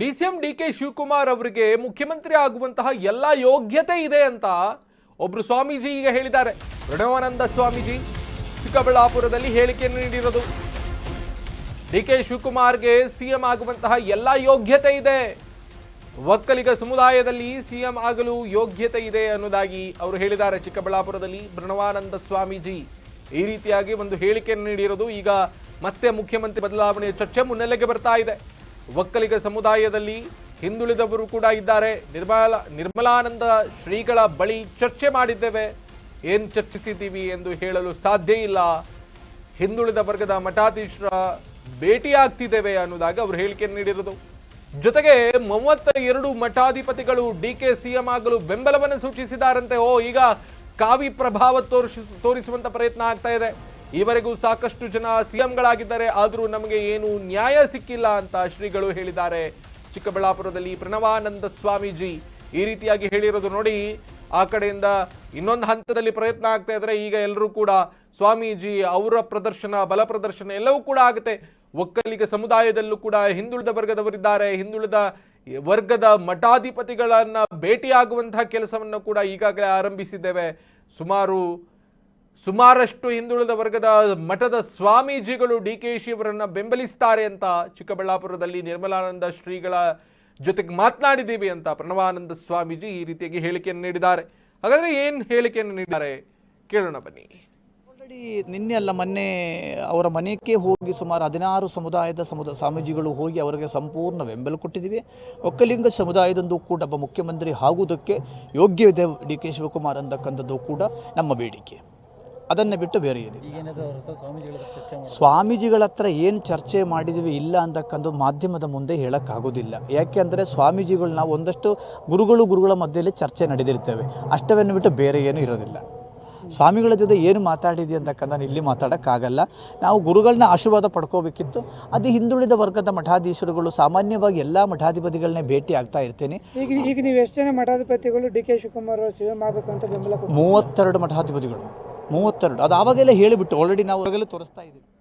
D C M D K Shivakumar ಅವರಿಗೆ ಮುಖ್ಯಮಂತ್ರಿ ಆಗುವಂತಹ ಎಲ್ಲ ಯೋಗ್ಯತೆ ಇದೆ ಅಂತ ಒಬ್ರು ಸ್ವಾಮೀಜಿ ಈಗ ಹೇಳಿದ್ದಾರೆ. ಪ್ರಣವಾನಂದ ಸ್ವಾಮೀಜಿ ಚಿಕ್ಕಬಳ್ಳಾಪುರದಲ್ಲಿ ಹೇಳಿಕೆಯನ್ನು ನೀಡಿರೋದು. ಡಿ ಕೆ ಶಿವಕುಮಾರ್ಗೆ ಸಿಎಂ ಆಗುವಂತಹ ಎಲ್ಲ ಯೋಗ್ಯತೆ ಇದೆ. ಒಕ್ಕಲಿಗ ಸಮುದಾಯದಲ್ಲಿ ಸಿಎಂ ಆಗಲು ಯೋಗ್ಯತೆ ಇದೆ ಅನ್ನೋದಾಗಿ ಅವರು ಹೇಳಿದ್ದಾರೆ ಚಿಕ್ಕಬಳ್ಳಾಪುರದಲ್ಲಿ. ಪ್ರಣವಾನಂದ ಸ್ವಾಮೀಜಿ ಈ ರೀತಿಯಾಗಿ ಒಂದು ಹೇಳಿಕೆಯನ್ನು ನೀಡಿರೋದು. ಈಗ ಮತ್ತೆ ಮುಖ್ಯಮಂತ್ರಿ ಬದಲಾವಣೆಯ ಚರ್ಚೆ ಮುನ್ನೆಲೆಗೆ ಬರ್ತಾ ಇದೆ. ಒಕ್ಕಲಿಗ ಸಮುದಾಯದಲ್ಲಿ ಹಿಂದುಳಿದವರು ಕೂಡ ಇದ್ದಾರೆ. ನಿರ್ಮಲ, ನಿರ್ಮಲಾನಂದ ಶ್ರೀಗಳ ಬಳಿ ಚರ್ಚೆ ಮಾಡಿದ್ದೇವೆ. ಏನು ಚರ್ಚಿಸಿದ್ದೀವಿ ಎಂದು ಹೇಳಲು ಸಾಧ್ಯ ಇಲ್ಲ. ಹಿಂದುಳಿದ ವರ್ಗದ ಮಠಾಧೀಶರ ಭೇಟಿಯಾಗ್ತಿದ್ದೇವೆ ಅನ್ನೋದಾಗಿ ಅವರು ಹೇಳಿಕೆ ನೀಡಿರೋದು. ಜೊತೆಗೆ ಮೂವತ್ತ ಎರಡು ಮಠಾಧಿಪತಿಗಳು ಡಿ ಕೆ ಸಿಎಂ ಆಗಲು ಬೆಂಬಲವನ್ನು ಸೂಚಿಸಿದಾರಂತೆ. ಓ, ಈಗ ಕಾವಿ ಪ್ರಭಾವ ತೋರಿಸ, ತೋರಿಸುವಂತ ಪ್ರಯತ್ನ ಆಗ್ತಾ ಇದೆ. ಈವರೆಗೂ ಸಾಕಷ್ಟು ಜನ ಸಿಎಂಗಳಾಗಿದ್ದಾರೆ, ಆದರೂ ನಮಗೆ ಏನು ನ್ಯಾಯ ಸಿಕ್ಕಿಲ್ಲ ಅಂತ ಶ್ರೀಗಳು ಹೇಳಿದ್ದಾರೆ. ಚಿಕ್ಕಬಳ್ಳಾಪುರದಲ್ಲಿ ಪ್ರಣವಾನಂದ ಸ್ವಾಮೀಜಿ ಈ ರೀತಿಯಾಗಿ ಹೇಳಿರೋದು ನೋಡಿ, ಆ ಕಡೆಯಿಂದ ಇನ್ನೊಂದು ಹಂತದಲ್ಲಿ ಪ್ರಯತ್ನ ಆಗ್ತಾ ಇದ್ರೆ ಈಗ ಎಲ್ಲರೂ ಕೂಡ ಸ್ವಾಮೀಜಿ ಅವರ ಪ್ರದರ್ಶನ, ಬಲ ಪ್ರದರ್ಶನ ಎಲ್ಲವೂ ಕೂಡ ಆಗುತ್ತೆ. ಒಕ್ಕಲಿಗ ಸಮುದಾಯದಲ್ಲೂ ಕೂಡ ಹಿಂದುಳಿದ ವರ್ಗದವರಿದ್ದಾರೆ. ಹಿಂದುಳಿದ ವರ್ಗದ ಮಠಾಧಿಪತಿಗಳನ್ನ ಭೇಟಿಯಾಗುವಂತಹ ಕೆಲಸವನ್ನು ಕೂಡ ಈಗಾಗಲೇ ಆರಂಭಿಸಿದ್ದೇವೆ. ಸುಮಾರು ಸುಮಾರಷ್ಟು ಹಿಂದುಳಿದ ವರ್ಗದ ಮಠದ ಸ್ವಾಮೀಜಿಗಳು ಡಿ ಕೆ ಶಿವರನ್ನು ಬೆಂಬಲಿಸ್ತಾರೆ ಅಂತ ಚಿಕ್ಕಬಳ್ಳಾಪುರದಲ್ಲಿ ನಿರ್ಮಲಾನಂದ ಶ್ರೀಗಳ ಜೊತೆಗೆ ಮಾತನಾಡಿದ್ದೀವಿ ಅಂತ ಪ್ರಣವಾನಂದ ಸ್ವಾಮೀಜಿ ಈ ರೀತಿಯಾಗಿ ಹೇಳಿಕೆಯನ್ನು ನೀಡಿದ್ದಾರೆ. ಹಾಗಾದರೆ ಏನು ಹೇಳಿಕೆಯನ್ನು ನೀಡಿದ್ದಾರೆ? ಕೇಳೋಣ ಬನ್ನಿ. ನಿನ್ನೆ ಅಲ್ಲ, ಮೊನ್ನೆ ಅವರ ಮನೆಗೆ ಹೋಗಿ ಸುಮಾರು ಹದಿನಾರು ಸಮುದಾಯದ ಸಮುದ, ಸ್ವಾಮೀಜಿಗಳು ಹೋಗಿ ಅವರಿಗೆ ಸಂಪೂರ್ಣ ಬೆಂಬಲ ಕೊಟ್ಟಿದ್ದೀವಿ. ಒಕ್ಕಲಿಂಗ ಸಮುದಾಯದಂದು ಕೂಡ ಒಬ್ಬ ಮುಖ್ಯಮಂತ್ರಿ ಆಗುವುದಕ್ಕೆ ಯೋಗ್ಯವಿದೆ ಡಿ ಕೆ ಶಿವಕುಮಾರ್ ಅಂತಕ್ಕಂಥದ್ದು ಕೂಡ ನಮ್ಮ ಬೇಡಿಕೆ. ಅದನ್ನು ಬಿಟ್ಟು ಬೇರೆ ಏನಿಲ್ಲ. ಸ್ವಾಮೀಜಿಗಳ ಹತ್ರ ಏನು ಚರ್ಚೆ ಮಾಡಿದ್ದೀವಿ ಇಲ್ಲ ಅಂತಕ್ಕಂಥ ಮಾಧ್ಯಮದ ಮುಂದೆ ಹೇಳೋಕ್ಕಾಗೋದಿಲ್ಲ. ಯಾಕೆ ಅಂದರೆ ಸ್ವಾಮೀಜಿಗಳು ನಾವು ಒಂದಷ್ಟು ಗುರುಗಳು ಗುರುಗಳ ಮಧ್ಯದಲ್ಲಿ ಚರ್ಚೆ ನಡೆದಿರ್ತೇವೆ. ಅಷ್ಟವನ್ನು ಬಿಟ್ಟು ಬೇರೆ ಏನೂ ಇರೋದಿಲ್ಲ. ಸ್ವಾಮಿಗಳ ಜೊತೆ ಏನು ಮಾತಾಡಿದೆ ಅಂತಕ್ಕಂಥ ಇಲ್ಲಿ ಮಾತಾಡೋಕ್ಕಾಗಲ್ಲ. ನಾವು ಗುರುಗಳನ್ನ ಆಶೀರ್ವಾದ ಪಡ್ಕೋಬೇಕಿತ್ತು. ಅದು ಹಿಂದುಳಿದ ವರ್ಗದ ಮಠಾಧೀಶರುಗಳು ಸಾಮಾನ್ಯವಾಗಿ ಎಲ್ಲ ಮಠಾಧಿಪತಿಗಳನ್ನೇ ಭೇಟಿ ಆಗ್ತಾ ಇರ್ತೀನಿ. ಈಗ ಈಗ ನೀವು ಎಷ್ಟು ಜನ ಮಠಾಧಿಪತಿಗಳು ಡಿ ಕೆ ಶಿವಕುಮಾರ್ ಅವರು ಸಿಎಂ ಆಗಬೇಕು ಅಂತ ಬೆಂಬಲ ಮೂವತ್ತೆರಡು ಮಠಾಧಿಪತಿಗಳು. ಮೂವತ್ತೆರಡು. ಅದು ಆವಾಗೆಲ್ಲ ಹೇಳಿಬಿಟ್ಟು ಆಲ್ರೆಡಿ ನಾವು ಆವಾಗಲೇ ತೋರಿಸ್ತಾ ಇದ್ದೀವಿ.